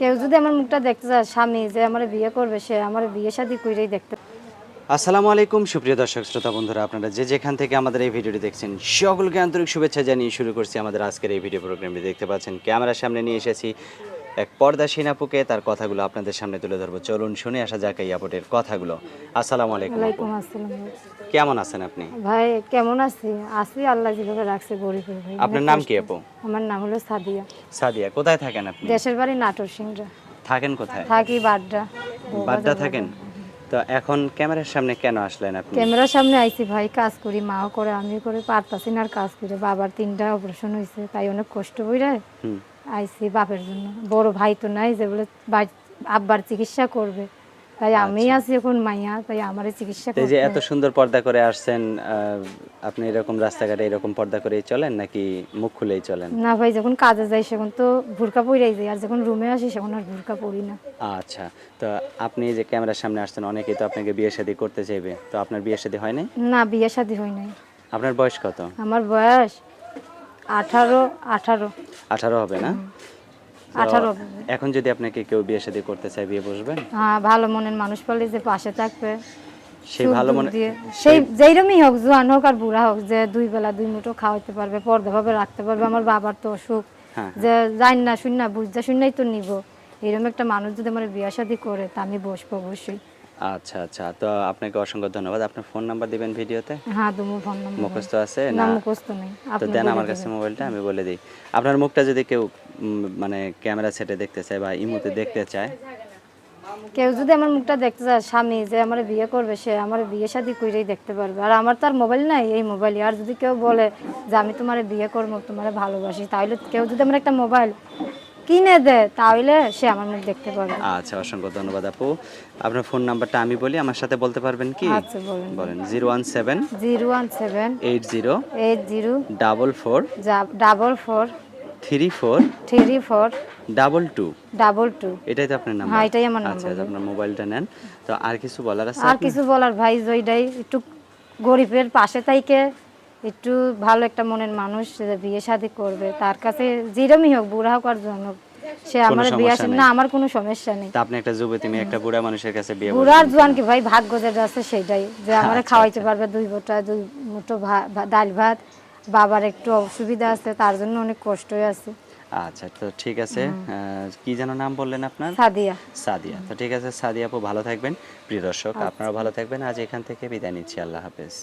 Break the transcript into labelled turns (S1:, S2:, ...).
S1: কেউ যদি আমার মুখটা দেখতে চায় স্বামী যে আমার বিয়ে করবে সে আমার বিয়ে শাদী কইরেই দেখতে
S2: আসসালামু আলাইকুম সুপ্রিয় দর্শক শ্রোতা বন্ধুরা আপনারা যে যেখান থেকে আমাদের এই ভিডিওটি দেখছেন সকলকে আন্তরিক শুভেচ্ছা জানিয়ে শুরু করছি আমাদের আজকের এই ভিডিও প্রোগ্রামটি। দেখতে পাচ্ছেন ক্যামেরার সামনে নিয়ে এসেছি এক পর্দাসীন আপুকে তার কথাগুলো আপনাদের সামনে তুলে ধরবো। চলুন শুনে আসা যাক এই আপুটের কথাগুলো। আসসালামু আলাইকুম
S1: ওয়ালাইকুম আসসালাম
S2: কেমন আছেন আপনি?
S1: ভাই কেমন আছি? আছি আল্লাহ যেভাবে রাখছে গরিবের ভাই।
S2: আপনার নাম কি আপু?
S1: আমার নাম হলো সাদিয়া।
S2: সাদিয়া কোথায় থাকেন আপনি?
S1: দেশের বাড়ি নাটোর সিংরা
S2: থাকেন কোথায়?
S1: থাকি বাড্ডা।
S2: বাড্ডা থাকেন? তো এখন ক্যামেরার সামনে কেন আসলেন আপনি?
S1: ক্যামেরার সামনে আইছি ভাই কাজ করি মাও করে আমিও করে পারতাছি না আর কাজ করে। বাবার তিনটা অপারেশন হয়েছে তাই অনেক কষ্ট হইরে
S2: হুম।
S1: আইছি বাপের জন্য। বড় ভাই তো নাই যে বলে আব্বার চিকিৎসা করবে। তাই আমি আছি এখন মাইয়া তাই আমার চিকিৎসা
S2: এই যে এত সুন্দর পর্দা করে আসছেন আপনি এরকম রাস্তাঘাটে এরকম পর্দা করেই চলেন নাকি মুখ খুলেই চলেন?
S1: না ভাই যখন কাজে যাই সেখন তো ভুরকা পইরাই যাই আর যখন রুমে আসি সেখন আর ভুরকা পড়ি না।
S2: আচ্ছা তো আপনি এই যে ক্যামেরার সামনে আসছেন অনেকেই তো আপনাকে বিয়ে শাদী করতে চাইবে। তো আপনার বিয়ে শাদী হয় নাই?
S1: না বিয়ে শাদী হয় নাই।
S2: আপনার বয়স কত?
S1: আমার বয়স আঠারো আঠারো।
S2: আঠারো হবে না?
S1: আঠারো
S2: এখন যদি আপনাকে কেউ বিয়ে শাদী করতে চায় বিয়ে বসবেন?
S1: হ্যাঁ ভালো মনের মানুষ পেলে যে পাশে থাকবে।
S2: সেই ভালো মনে
S1: সেই যেইরকমই হোক জোয়ান হোক আর বুড়া হোক যে দুই বেলা দুই মুঠো খাওয়াইতে পারবে পর্দাভাবে রাখতে পারবে আমার বাবার তো অসুখ।
S2: হ্যাঁ
S1: যে জান না শুন না বুঝতে শুননাই তো নিব। এরকম একটা মানুষ যদি আমার বিয়ে শাদী করে তা আমি বসবো অবশ্যই।
S2: আচ্ছা আচ্ছা। তো আপনাকে অসংখ্য ধন্যবাদ। আপনার ফোন নাম্বার দিবেন ভিডিওতে?
S1: হ্যাঁ তুমি ফোন নাম্বার।
S2: মুখস্থ আছে?
S1: না মুখস্থ নেই।
S2: তো দেন আমার কাছে মোবাইলটা আমি বলে দিই। আপনার মুখটা যদি কেউ মানে ক্যামেরা সেটে দেখতে চায় বা ইমুতে দেখতে চায়?
S1: কেউ যদি আমার মুখটা দেখতে চায় স্বামী যে আমার বিয়ে করবে সে আমার বিয়ে শাদী কইরেই দেখতে পারবে। আর আমার তো আর মোবাইল নাই এই মোবাইল। আর যদি কেউ বলে যে আমি তোমার বিয়ে করব তোমার ভালোবাসি তাহলে কেউ যদি আমার একটা মোবাইল কিনে দেয় তাহলে সে আমার মুখ দেখতে পারবে
S2: আচ্ছা অসংখ্য ধন্যবাদ আপু। আপনার ফোন নাম্বারটা আমি বলি আমার সাথে বলতে পারবেন কি?
S1: আচ্ছা বলেন।
S2: বলেন zero one seven
S1: zero one seven
S2: eight zero
S1: eight zero
S2: double four
S1: double four
S2: three four
S1: three four
S2: double two.
S1: Double two.
S2: এটাই তো আপনার নাম্বার।
S1: হ্যাঁ এটাই আমার নাম্বার
S2: আচ্ছা
S1: নাম্বার।
S2: আপনার মোবাইলটা নেন। তো আর কিছু বলার আছে
S1: আর কিছু বলার ভাই জয়টাই একটু গরিবের পাশে থাইকে একটু ভালো একটা মনের মানুষ যে বিয়ে শাদী করবে তার কাছে যেরমই হোক বুড়া হোক আর জন হোক সে আমার বিয়ে না আমার কোনো সমস্যা নেই।
S2: আপনি একটা যুবতী মেয়ে একটা বুড়া মানুষের কাছে বিয়ে
S1: বুড়া আর জোয়ান কি ভাই? ভাগ্য যেটা আছে সেটাই যে আমার
S2: আচ্ছা,
S1: খাওয়াইতে পারবে দুই বোটা দুই মুঠো ডাল ভাত। বাবার একটু অসুবিধা আছে তার জন্য অনেক কষ্টই আছে।
S2: আচ্ছা তো ঠিক আছে। কি যেন নাম বললেন আপনার?
S1: সাদিয়া।
S2: সাদিয়া। তো ঠিক আছে সাদিয়া আপু ভালো থাকবেন। প্রিয় দর্শক আপনারা ভালো থাকবেন। আজ এখান থেকে বিদায় নিচ্ছি। আল্লাহ হাফেজ।